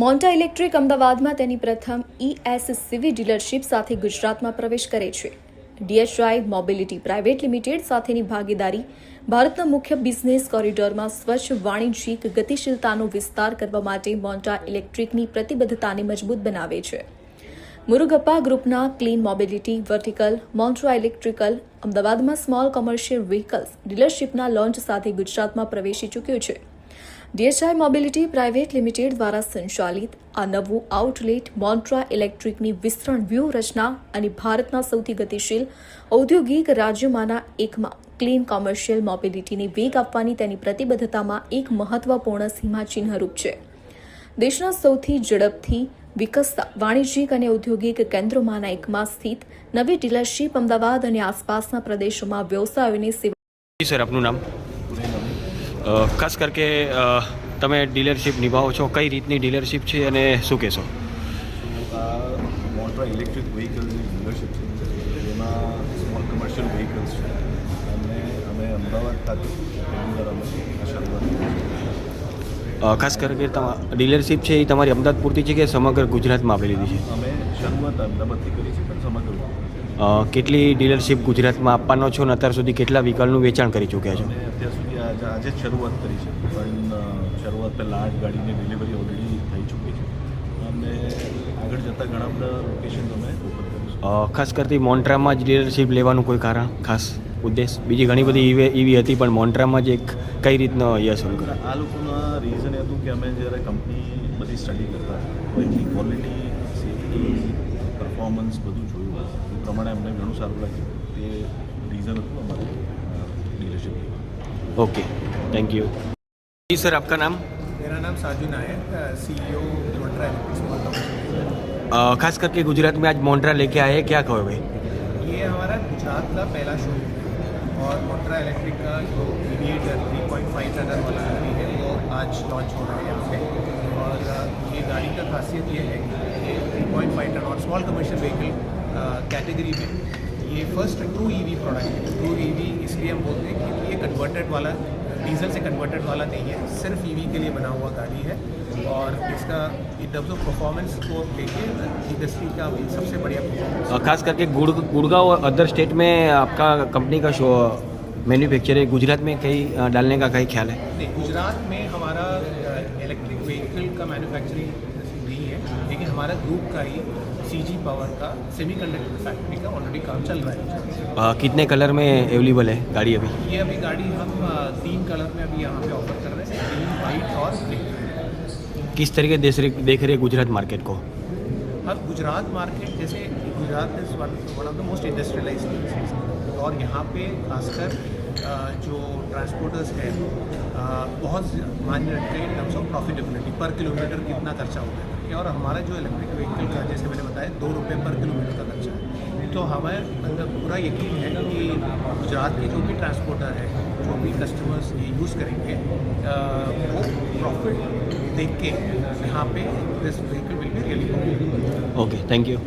મોન્ટા electric અમદાવાદમાં તેની પ્રથમ ઈએસસીવી ડીલરશીપ સાથે ગુજરાતમાં પ્રવેશ કરે છે. ડીએચઆઈ મોબિલિટી પ્રાઇવેટ લિમિટેડ સાથેની ભાગીદારી ભારતના મુખ્ય બિઝનેસ કોરિડોરમાં સ્વચ્છ, વાણિજ્યિક, ગતિશીલતાનો વિસ્તાર કરવા માટે મોન્ટા ઇલેક્ટ્રિકની પ્રતિબદ્ધતાને મજબૂત બનાવે છે. મુરુગપ્પા ગ્રુપના clean mobility vertical, Montra electrical, અમદાવાદમાં સ્મોલ કોમર્શિયલ વ્હીકલ્સ ડીલરશીપના લોન્ચ સાથે ગુજરાતમાં પ્રવેશી ચૂક્યું છે. ડીએચઆઈ મોબિલિટી પ્રાઇવેટ લિમિટેડ દ્વારા સંચાલિત આ નવું આઉટલેટ મોન્ટ્રા ઇલેક્ટ્રિકની વિસ્તરણ વ્યૂહરચના અને ભારતના સૌથી ગતિશીલ ઔદ્યોગિક રાજ્યોમાંના એકમાં ક્લીન કોમર્શિયલ મોબિલિટીને વેગ આપવાની તેની પ્રતિબદ્ધતામાં એક મહત્વપૂર્ણ સીમાચિહ્નરૂપ છે દેશના સૌથી ઝડપથી વિકસતા વાણિજ્યિક અને ઔદ્યોગિક કેન્દ્રોમાંના એકમાં સ્થિત નવી ડીલરશીપ અમદાવાદ અને આસપાસના પ્રદેશોમાં વ્યવસાયોની સેવા સર આપનું નામ ખાસ કરકે તમે ડીલરશીપ નિભાવો છો, કઈ રીતની ડીલરશીપ છે અને શું કહેશો? મોટા ઇલેક્ટ્રિક વ્હીકલ્સની ડીલરશીપ છે. જેમાં સ્મોલ કમર્શિયલ વ્હીકલ્સ છે. અને અમે અમદાવાદ ખાતે પહેલી વાર અમે ખાસ કરીને ડીલરશીપ છે એ તમારી અમદાવાદ પૂરતી છે કે સમગ્ર ગુજરાતમાં આપણે લીધી છે? અમે કેટલી ડીલરશીપ ગુજરાતમાં આપવાનો છો અને અત્યાર સુધી કેટલા વ્હીકલનું વેચાણ કરી ચૂક્યા છો? અત્યાર સુધી આજે શરૂઆત કરી છે શરૂઆત પહેલાં આઠ ગાડીની ડિલિવરી ઓલરેડી થઈ ચૂકી છે. અને આગળ જતાં ઘણા બધા લોકેશન તમે ખાસ કરતી મોન્ટ્રામાં જ ડીલરશીપ લેવાનું કોઈ કારણ ખાસ? ઉદ્દેશ બીજી ઘણી બધી ઈવી ઈવી હતી પણ મોન્ટ્રામાં જ એક કઈ રીતનો યસ શરૂ કર્યો આ લોકોના રીઝન એ હતું કે અમે જ્યારે કંપની બધી સ્ટડી કરતા તો એની ક્વોલિટી સેફ્ટી પરફોર્મન્સ બધું જોયું એ પ્રમાણે અમને ઘણું સારું લાગ્યું તે રીઝન હતું અમારું dealership okay thank you ji sir आपका नाम मेरा नाम Saju Nayak CEO Motara electric small company अ, खास करके गुजरात में आज मोन्ट्रा लेके आए हैं क्या कहोगे ये हमारा गुजरात का पहला शोरूम है और मोट्रा इलेक्ट्रिक का जो मीडिएटर थ्री पॉइंट फाइव टनर वाला गाड़ी है, वो आज लॉन्च हो रहा है यहाँ पे। और ये गाड़ी का खासियत ये है कि ये थ्री पॉइंट फाइव टन और स्मॉल कमर्शियल व्हीकल कैटेगरी में ये फ़र्स्ट ट्रू ईवी प्रोडक्ट है। ट्रू ईवी इसलिए हम बोलते हैं कि ये कन्वर्टेड वाला डीजल से कन्वर्टेड वाला नहीं है सिर्फ़ ईवी के लिए बना हुआ गाड़ी है और इसका इन टर्म्स ऑफ़ परफॉर्मेंस को देखिए इंडस्ट्री का सबसे बढ़िया परफॉर्मेंस खास करके गुड़ गुड़गा और अदर स्टेट में आपका कंपनी का शो मैन्युफैक्चर है गुजरात में कहीं डालने का कहीं ख्याल है? नहीं गुजरात में हमारा इलेक्ट्रिक व्हीकल का मैन्युफैक्चरिंग लेकिन हमारा ग्रुप का ही सी जी पावर का सेमीकंडक्टर फैक्ट्री का ऑलरेडी काम चल रहा है। अ, कितने कलर में अवेलेबल है गाड़ी अभी? ये अभी गाड़ी हम तीन कलर में अभी यहाँ पे ऑफ़र कर रहे हैं ग्रीन वाइट और किस तरीके देख रहे देख रहे गुजरात मार्केट को? अब गुजरात मार्केट जैसे Gujarat is one one of the most industrialise और यहाँ पे खासकर जो ट्रांसपोर्टर्स है बहुत मान्य रखते हैं in terms of profitability per kilometre कितना खर्चा होता है? करके। और हमारा जो इलेक्ट्रिक व्हीकल का, जैसे मैंने बताया, दो रुपये पर किलोमीटर का खर्चा है तो हमें मतलब पूरा यकीन है कि गुजरात के जो भी ट्रांसपोर्टर है, जो भी कस्टमर्स ये यूज़ करेंगे वो प्रॉफिट देख के यहाँ पे this vehicle will be really okay thank you